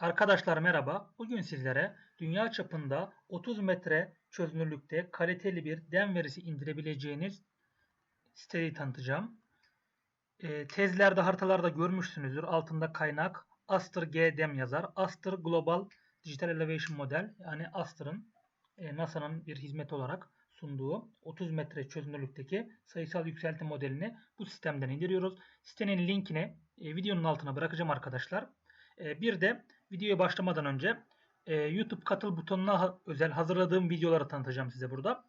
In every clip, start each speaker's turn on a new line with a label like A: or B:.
A: Arkadaşlar merhaba. Bugün sizlere dünya çapında 30 metre çözünürlükte kaliteli bir dem verisi indirebileceğiniz siteyi tanıtacağım. E, tezlerde, haritalarda görmüşsünüzdür. Altında kaynak Aster G dem yazar. Aster Global Digital Elevation Model yani Aster'ın e, NASA'nın bir hizmet olarak sunduğu 30 metre çözünürlükteki sayısal yükselti modelini bu sistemden indiriyoruz. Sitenin linkini e, videonun altına bırakacağım arkadaşlar. E, bir de videoya başlamadan önce e, YouTube katıl butonuna ha özel hazırladığım videoları tanıtacağım size burada.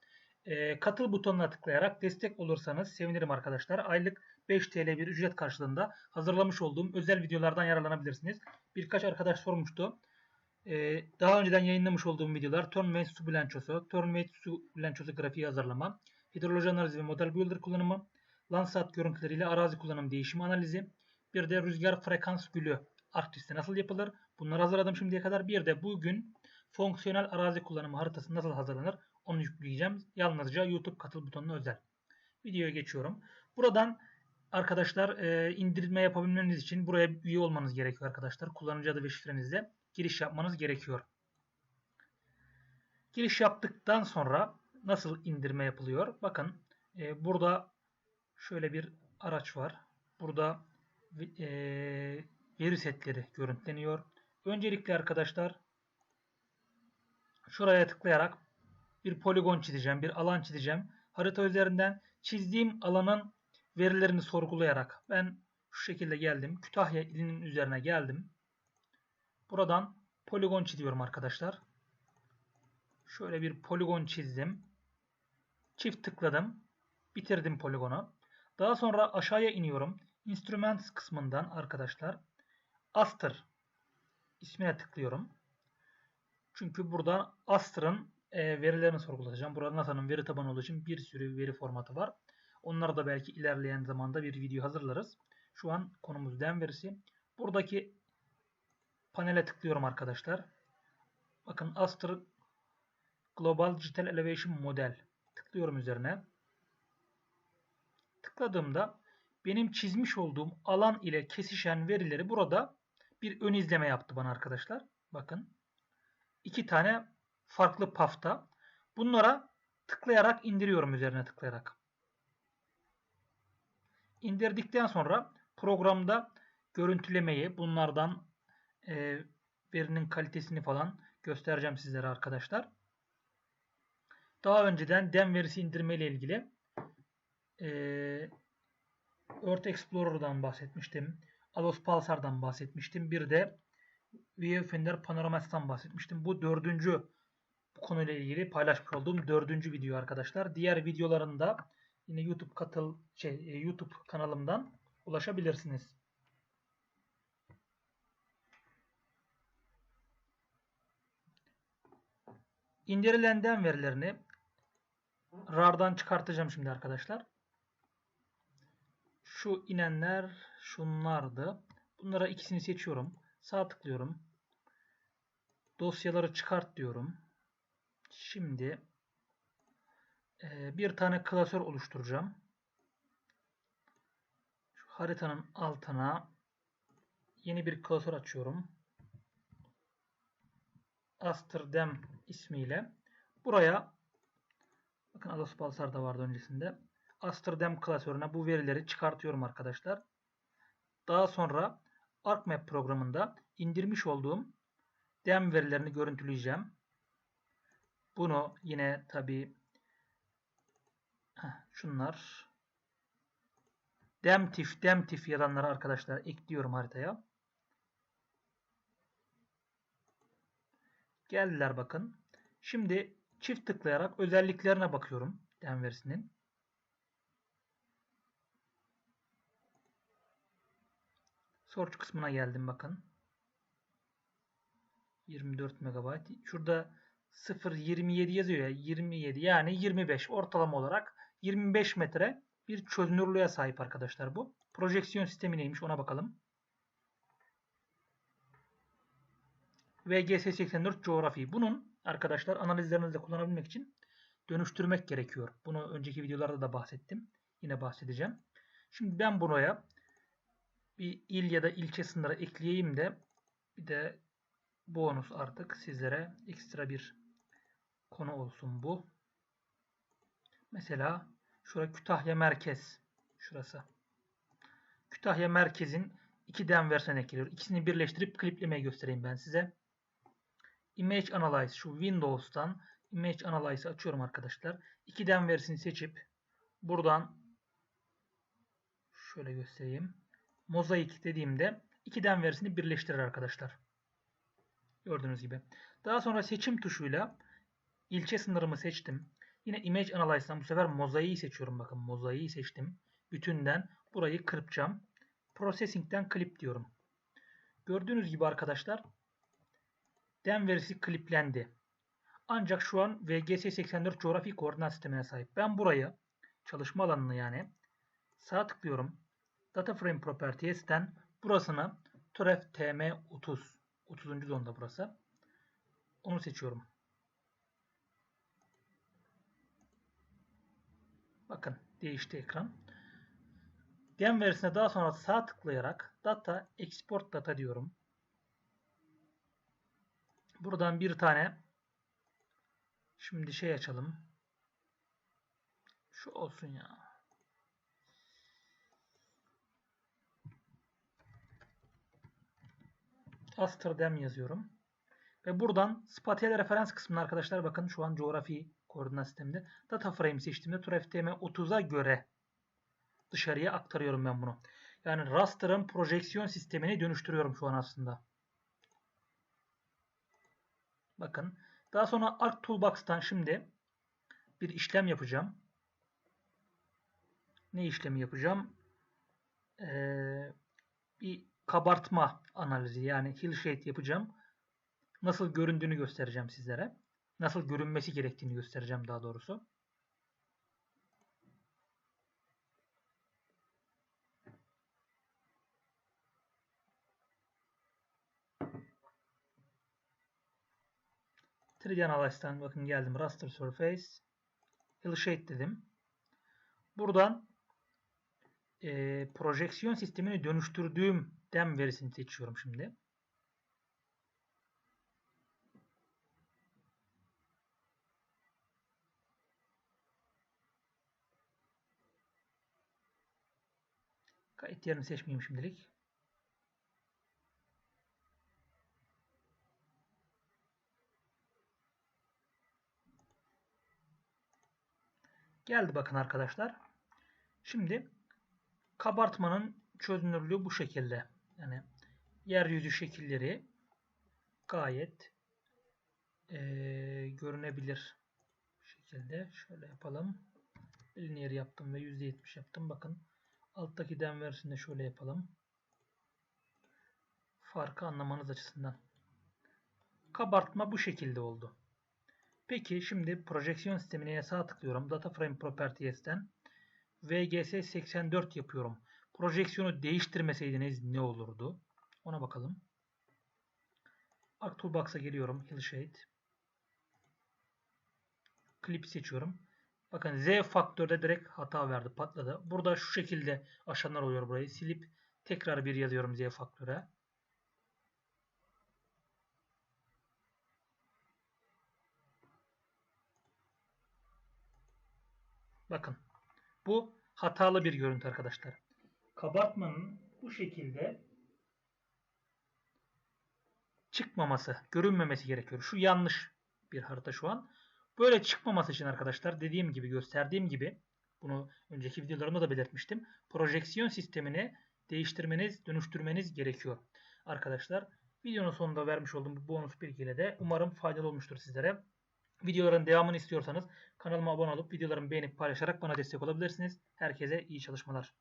A: E, katıl butonuna tıklayarak destek olursanız sevinirim arkadaşlar. Aylık 5 TL bir ücret karşılığında hazırlamış olduğum özel videolardan yararlanabilirsiniz. Birkaç arkadaş sormuştu. Ee, daha önceden yayınlamış olduğum videolar Turnway su bilançosu, Turnway su bilançosu grafiği hazırlama, hidroloji analizi ve model builder kullanımı, Landsat görüntüleriyle arazi kullanım değişimi analizi, bir de rüzgar frekans gülü Arctis'te nasıl yapılır? Bunları hazırladım şimdiye kadar. Bir de bugün fonksiyonel arazi kullanımı haritası nasıl hazırlanır? Onu yükleyeceğim. Yalnızca YouTube katıl butonuna özel. Videoya geçiyorum. Buradan arkadaşlar e, indirme yapabilmeniz için buraya üye olmanız gerekiyor arkadaşlar. Kullanıcı adı ve şifrenizle giriş yapmanız gerekiyor. Giriş yaptıktan sonra nasıl indirme yapılıyor? Bakın e, burada şöyle bir araç var. Burada e, veri setleri görüntüleniyor. Öncelikle arkadaşlar şuraya tıklayarak bir poligon çizeceğim, bir alan çizeceğim. Harita üzerinden çizdiğim alanın verilerini sorgulayarak ben şu şekilde geldim. Kütahya ilinin üzerine geldim. Buradan poligon çiziyorum arkadaşlar. Şöyle bir poligon çizdim. Çift tıkladım. Bitirdim poligonu. Daha sonra aşağıya iniyorum. Instruments kısmından arkadaşlar Aster ismine tıklıyorum. Çünkü burada Aster'ın e, verilerini sorgulatacağım. Burada NASA'nın veri tabanı olduğu için bir sürü veri formatı var. Onları da belki ilerleyen zamanda bir video hazırlarız. Şu an konumuz dem verisi. Buradaki panele tıklıyorum arkadaşlar. Bakın Aster Global Digital Elevation Model. Tıklıyorum üzerine. Tıkladığımda benim çizmiş olduğum alan ile kesişen verileri burada bir ön izleme yaptı bana arkadaşlar. Bakın. iki tane farklı pafta. Bunlara tıklayarak indiriyorum üzerine tıklayarak. İndirdikten sonra programda görüntülemeyi bunlardan e, verinin kalitesini falan göstereceğim sizlere arkadaşlar. Daha önceden dem verisi indirme ile ilgili e, Earth Explorer'dan bahsetmiştim. Alos Pulsar'dan bahsetmiştim. Bir de Viewfinder Panoramas'tan bahsetmiştim. Bu dördüncü bu konuyla ilgili paylaşmış olduğum dördüncü video arkadaşlar. Diğer videolarında yine YouTube katıl şey e, YouTube kanalımdan ulaşabilirsiniz. İndirilen dem verilerini RAR'dan çıkartacağım şimdi arkadaşlar. Şu inenler şunlardı. Bunlara ikisini seçiyorum. Sağ tıklıyorum. Dosyaları çıkart diyorum. Şimdi e, bir tane klasör oluşturacağım. Şu haritanın altına yeni bir klasör açıyorum. Asterdam ismiyle. Buraya bakın Ados Balsar da vardı öncesinde. Asterdam klasörüne bu verileri çıkartıyorum arkadaşlar. Daha sonra ArcMap programında indirmiş olduğum dem verilerini görüntüleyeceğim. Bunu yine tabi şunlar demtif demtif yazanları arkadaşlar ekliyorum haritaya. Geldiler bakın. Şimdi çift tıklayarak özelliklerine bakıyorum dem verisinin. Search kısmına geldim bakın. 24 MB. Şurada 0.27 yazıyor ya 27 yani 25 ortalama olarak 25 metre bir çözünürlüğe sahip arkadaşlar bu. Projeksiyon sistemi neymiş ona bakalım. VGS84 coğrafi. Bunun arkadaşlar analizlerinizde kullanabilmek için dönüştürmek gerekiyor. Bunu önceki videolarda da bahsettim. Yine bahsedeceğim. Şimdi ben buraya bir il ya da ilçe sınırı ekleyeyim de bir de bonus artık sizlere ekstra bir konu olsun bu. Mesela şurada Kütahya Merkez. Şurası. Kütahya Merkez'in iki dem versiyonu ekliyor. İkisini birleştirip kliplemeyi göstereyim ben size. Image Analyze şu Windows'tan Image Analyze'ı açıyorum arkadaşlar. İki dem seçip buradan şöyle göstereyim. Mozaik dediğimde iki dem versiyonu birleştirir arkadaşlar. Gördüğünüz gibi. Daha sonra seçim tuşuyla ilçe sınırımı seçtim. Yine Image Analyze'dan bu sefer mozaiği seçiyorum. Bakın mozaiği seçtim. Bütünden burayı kırpacağım. Processing'den clip diyorum. Gördüğünüz gibi arkadaşlar dem verisi kliplendi. Ancak şu an VGS84 coğrafi koordinat sistemine sahip. Ben burayı çalışma alanını yani sağ tıklıyorum. Data Frame Properties'ten burasını Tref TM30 30. zonda burası. Onu seçiyorum. Bakın değişti ekran. Dem verisine daha sonra sağ tıklayarak Data Export Data diyorum. Buradan bir tane şimdi şey açalım. Şu olsun ya. Amsterdam yazıyorum. Ve buradan spatiyel referans kısmına arkadaşlar bakın şu an coğrafi koordinat sisteminde data frame seçtiğimde TurFTM 30'a göre dışarıya aktarıyorum ben bunu. Yani raster'ın projeksiyon sistemini dönüştürüyorum şu an aslında. Bakın. Daha sonra Arc Toolbox'tan şimdi bir işlem yapacağım. Ne işlemi yapacağım? Ee, bir kabartma analizi yani Hillshade yapacağım. Nasıl göründüğünü göstereceğim sizlere. Nasıl görünmesi gerektiğini göstereceğim daha doğrusu. 3D Analyze'dan bakın geldim. Raster Surface. Hillshade dedim. Buradan e, projeksiyon sistemini dönüştürdüğüm dem verisini seçiyorum şimdi. Kayıt yerini seçmeyeyim şimdilik. Geldi bakın arkadaşlar. Şimdi kabartmanın çözünürlüğü bu şekilde. Yani yeryüzü şekilleri gayet e, görünebilir şekilde. Şöyle yapalım. Linear yaptım ve %70 yaptım. Bakın alttaki dem versiyonda şöyle yapalım. Farkı anlamanız açısından. Kabartma bu şekilde oldu. Peki şimdi projeksiyon sistemine sağ tıklıyorum. Data Frame Properties'ten VGS 84 yapıyorum. Projeksiyonu değiştirmeseydiniz ne olurdu? Ona bakalım. Arc Toolbox'a geliyorum. Hillshade. Clip seçiyorum. Bakın Z faktörde direkt hata verdi. Patladı. Burada şu şekilde aşanlar oluyor burayı. Silip tekrar bir yazıyorum Z faktöre. Bakın. Bu hatalı bir görüntü arkadaşlar. Kabartmanın bu şekilde çıkmaması, görünmemesi gerekiyor. Şu yanlış bir harita şu an. Böyle çıkmaması için arkadaşlar dediğim gibi gösterdiğim gibi bunu önceki videolarımda da belirtmiştim. Projeksiyon sistemini değiştirmeniz, dönüştürmeniz gerekiyor. Arkadaşlar videonun sonunda vermiş olduğum bu bonus bilgiyle de umarım faydalı olmuştur sizlere. Videoların devamını istiyorsanız kanalıma abone olup videolarımı beğenip paylaşarak bana destek olabilirsiniz. Herkese iyi çalışmalar.